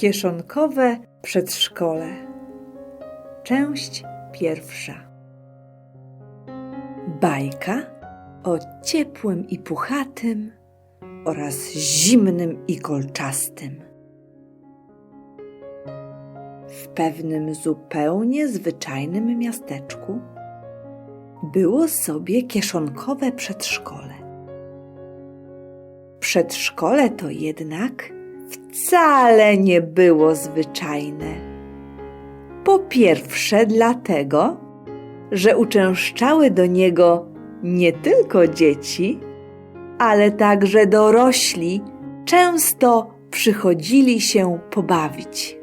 Kieszonkowe przedszkole. Część pierwsza. Bajka o ciepłym i puchatym oraz zimnym i kolczastym. W pewnym zupełnie zwyczajnym miasteczku było sobie kieszonkowe przedszkole. Przedszkole to jednak wcale nie było zwyczajne. Po pierwsze, dlatego, że uczęszczały do niego nie tylko dzieci, ale także dorośli często przychodzili się pobawić.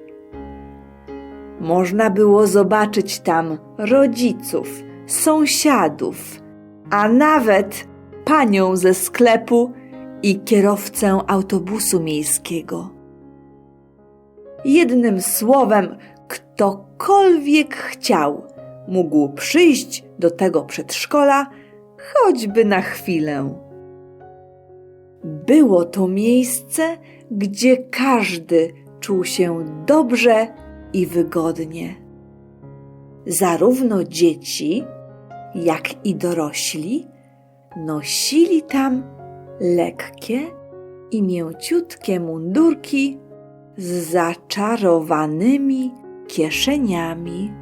Można było zobaczyć tam rodziców, sąsiadów, a nawet panią ze sklepu i kierowcę autobusu miejskiego. Jednym słowem, ktokolwiek chciał, mógł przyjść do tego przedszkola choćby na chwilę. Było to miejsce, gdzie każdy czuł się dobrze i wygodnie. Zarówno dzieci, jak i dorośli nosili tam lekkie i mięciutkie mundurki z zaczarowanymi kieszeniami.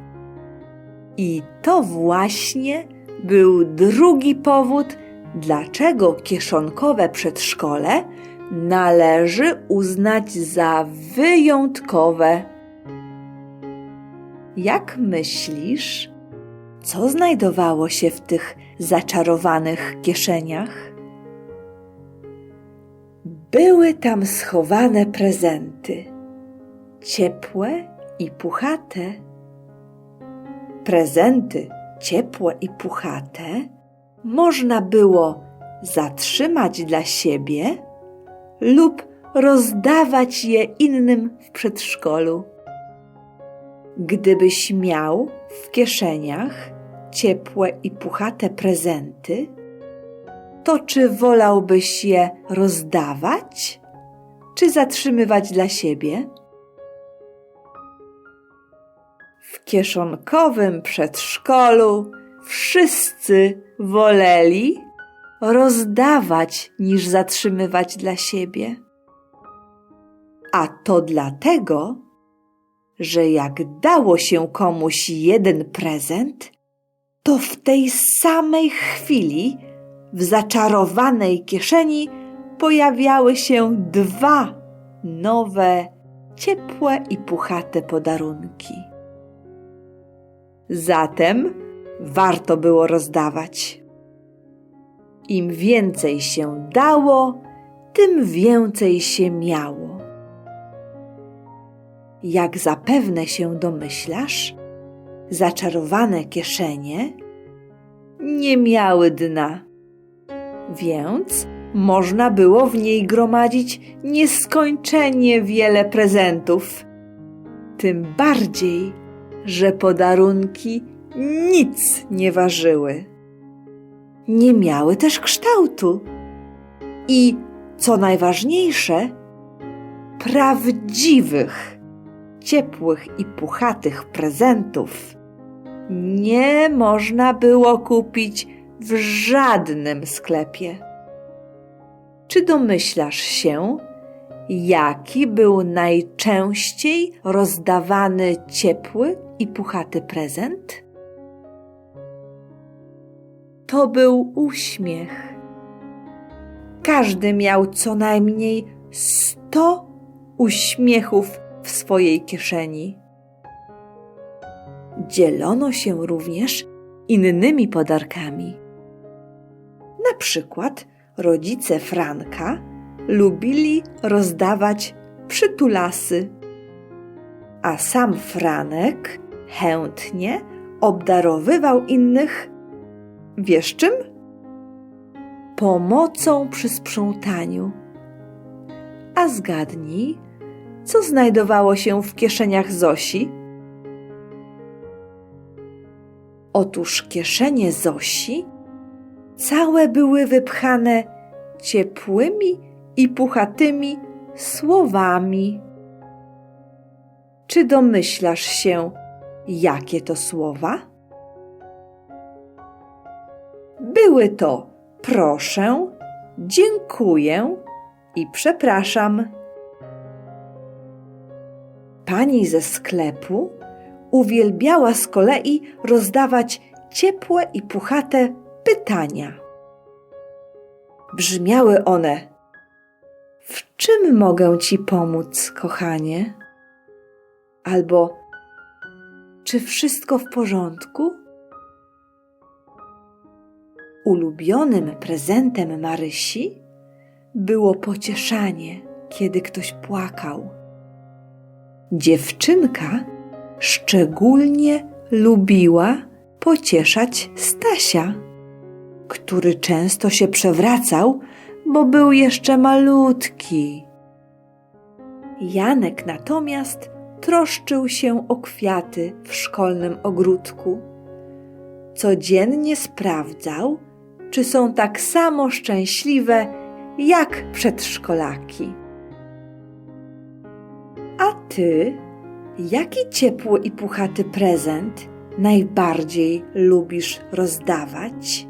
I to właśnie był drugi powód, dlaczego kieszonkowe przedszkole należy uznać za wyjątkowe. Jak myślisz, co znajdowało się w tych zaczarowanych kieszeniach? Były tam schowane prezenty, ciepłe i puchate. Prezenty ciepłe i puchate można było zatrzymać dla siebie lub rozdawać je innym w przedszkolu. Gdybyś miał w kieszeniach ciepłe i puchate prezenty, to czy wolałbyś je rozdawać, czy zatrzymywać dla siebie? W kieszonkowym przedszkolu wszyscy woleli rozdawać niż zatrzymywać dla siebie. A to dlatego, że jak dało się komuś jeden prezent, to w tej samej chwili w zaczarowanej kieszeni pojawiały się dwa nowe, ciepłe i puchate podarunki. Zatem warto było rozdawać. Im więcej się dało, tym więcej się miało. Jak zapewne się domyślasz, zaczarowane kieszenie nie miały dna, więc można było w niej gromadzić nieskończenie wiele prezentów. Tym bardziej, że podarunki nic nie ważyły. Nie miały też kształtu. I co najważniejsze, prawdziwych, ciepłych i puchatych prezentów nie można było kupić w żadnym sklepie. Czy domyślasz się, jaki był najczęściej rozdawany ciepły i puchaty prezent? To był uśmiech. Każdy miał co najmniej sto uśmiechów w swojej kieszeni. Dzielono się również innymi podarkami. Przykład rodzice Franka lubili rozdawać przytulasy, a sam Franek chętnie obdarowywał innych wiesz czym? Pomocą przy sprzątaniu. A zgadnij, co znajdowało się w kieszeniach Zosi? Otóż kieszenie Zosi całe były wypchane ciepłymi i puchatymi słowami. Czy domyślasz się, jakie to słowa? Były to proszę, dziękuję i przepraszam. Pani ze sklepu uwielbiała z kolei rozdawać ciepłe i puchate pytania. Brzmiały one: W czym mogę ci pomóc, kochanie? Albo czy wszystko w porządku? Ulubionym prezentem Marysi było pocieszanie, kiedy ktoś płakał. Dziewczynka szczególnie lubiła pocieszać Stasia, który często się przewracał, bo był jeszcze malutki. Janek natomiast troszczył się o kwiaty w szkolnym ogródku. Codziennie sprawdzał, czy są tak samo szczęśliwe jak przedszkolaki. A ty, jaki ciepły i puchaty prezent najbardziej lubisz rozdawać?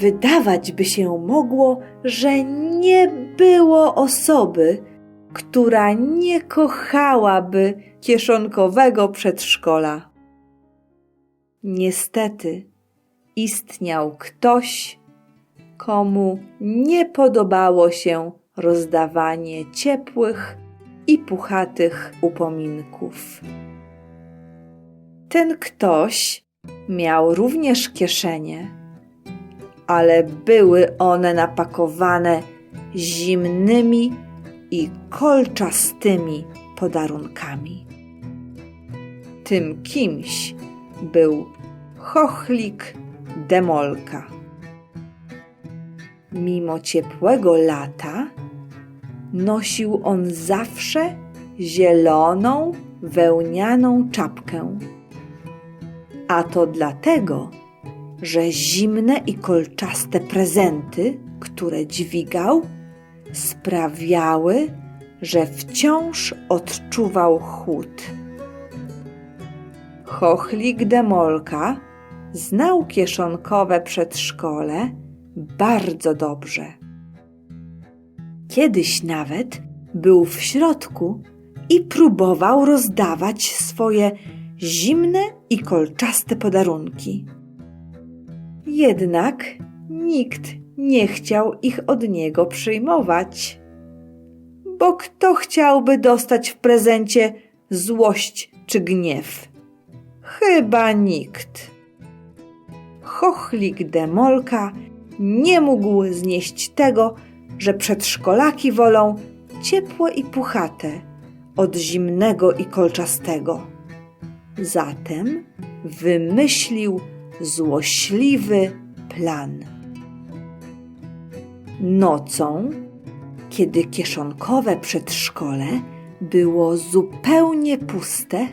Wydawać by się mogło, że nie było osoby, która nie kochałaby kieszonkowego przedszkola. Niestety, istniał ktoś, komu nie podobało się rozdawanie ciepłych i puchatych upominków. Ten ktoś miał również kieszenie, ale były one napakowane zimnymi i kolczastymi podarunkami. Tym kimś był chochlik demolka. Mimo ciepłego lata nosił on zawsze zieloną, wełnianą czapkę. A to dlatego, że zimne i kolczaste prezenty, które dźwigał, sprawiały, że wciąż odczuwał chłód. Chochlik Demolka znał kieszonkowe przedszkole bardzo dobrze. Kiedyś nawet był w środku i próbował rozdawać swoje zimne i kolczaste podarunki. Jednak nikt nie chciał ich od niego przyjmować. Bo kto chciałby dostać w prezencie złość czy gniew? Chyba nikt. Chochlik Demolka nie mógł znieść tego, że przedszkolaki wolą ciepłe i puchate od zimnego i kolczastego. Zatem wymyślił złośliwy plan. Nocą, kiedy kieszonkowe przedszkole było zupełnie puste,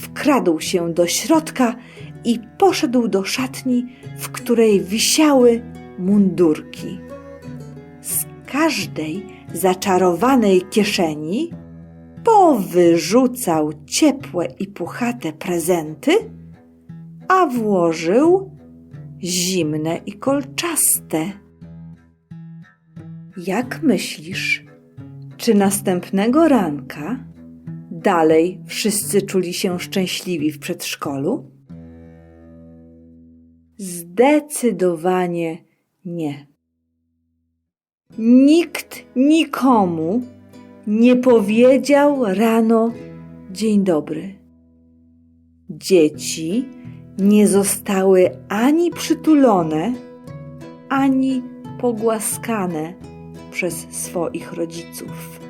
wkradł się do środka i poszedł do szatni, w której wisiały mundurki. Z każdej zaczarowanej kieszeni powyrzucał ciepłe i puchate prezenty, a włożył zimne i kolczaste. Jak myślisz, czy następnego ranka dalej wszyscy czuli się szczęśliwi w przedszkolu? Zdecydowanie nie. Nikt nikomu nie powiedział rano dzień dobry. Dzieci nie zostały ani przytulone, ani pogłaskane przez swoich rodziców.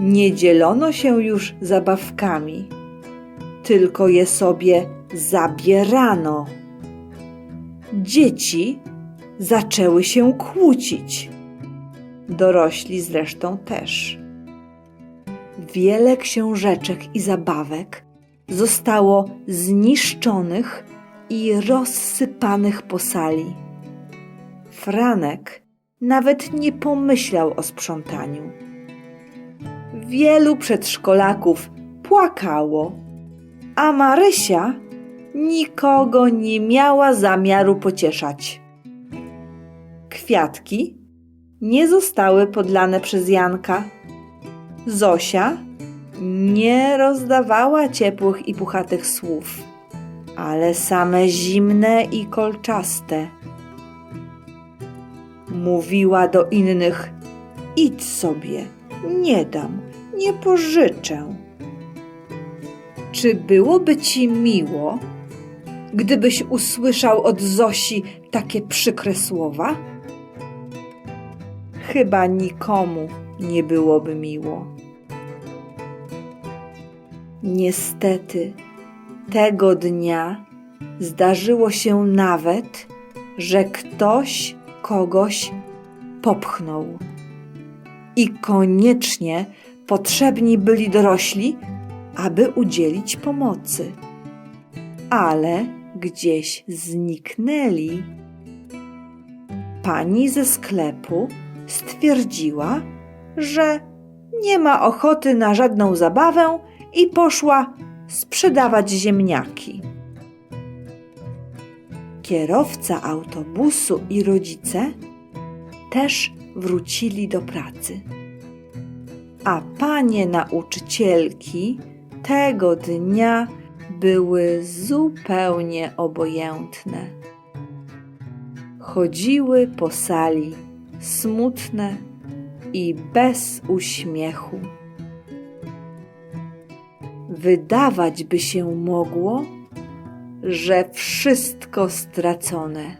Nie dzielono się już zabawkami, tylko je sobie zabierano. Dzieci zaczęły się kłócić. Dorośli zresztą też. Wiele książeczek i zabawek zostało zniszczonych i rozsypanych po sali. Franek nawet nie pomyślał o sprzątaniu. Wielu przedszkolaków płakało, a Marysia nikogo nie miała zamiaru pocieszać. Kwiatki nie zostały podlane przez Janka. Zosia nie rozdawała ciepłych i puchatych słów, ale same zimne i kolczaste. Mówiła do innych: Idź sobie, nie dam, nie pożyczę. Czy byłoby ci miło, gdybyś usłyszał od Zosi takie przykre słowa? Chyba nikomu nie byłoby miło. Niestety, tego dnia zdarzyło się nawet, że ktoś kogoś popchnął. I koniecznie potrzebni byli dorośli, aby udzielić pomocy. Ale gdzieś zniknęli. Pani ze sklepu stwierdziła, że nie ma ochoty na żadną zabawę i poszła sprzedawać ziemniaki. Kierowca autobusu i rodzice też wrócili do pracy. A panie nauczycielki tego dnia były zupełnie obojętne. Chodziły po sali smutne i bez uśmiechu. Wydawać by się mogło, że wszystko stracone,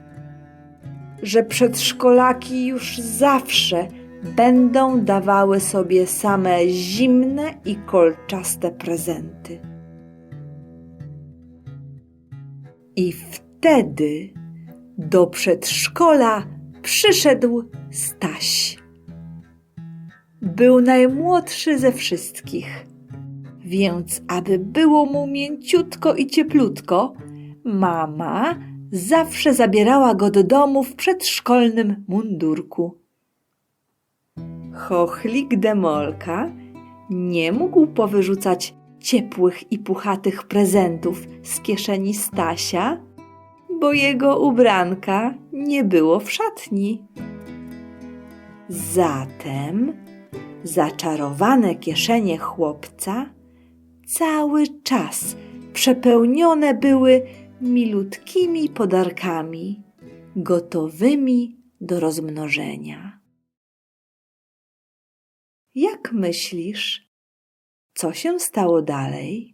że przedszkolaki już zawsze będą dawały sobie same zimne i kolczaste prezenty. I wtedy do przedszkola przyszedł Staś. Był najmłodszy ze wszystkich, więc aby było mu mięciutko i cieplutko, mama zawsze zabierała go do domu w przedszkolnym mundurku. Chochlik Demolka nie mógł powyrzucać ciepłych i puchatych prezentów z kieszeni Stasia, bo jego ubranka nie było w szatni. Zatem zaczarowane kieszenie chłopca cały czas przepełnione były milutkimi podarkami, gotowymi do rozmnożenia. Jak myślisz, co się stało dalej?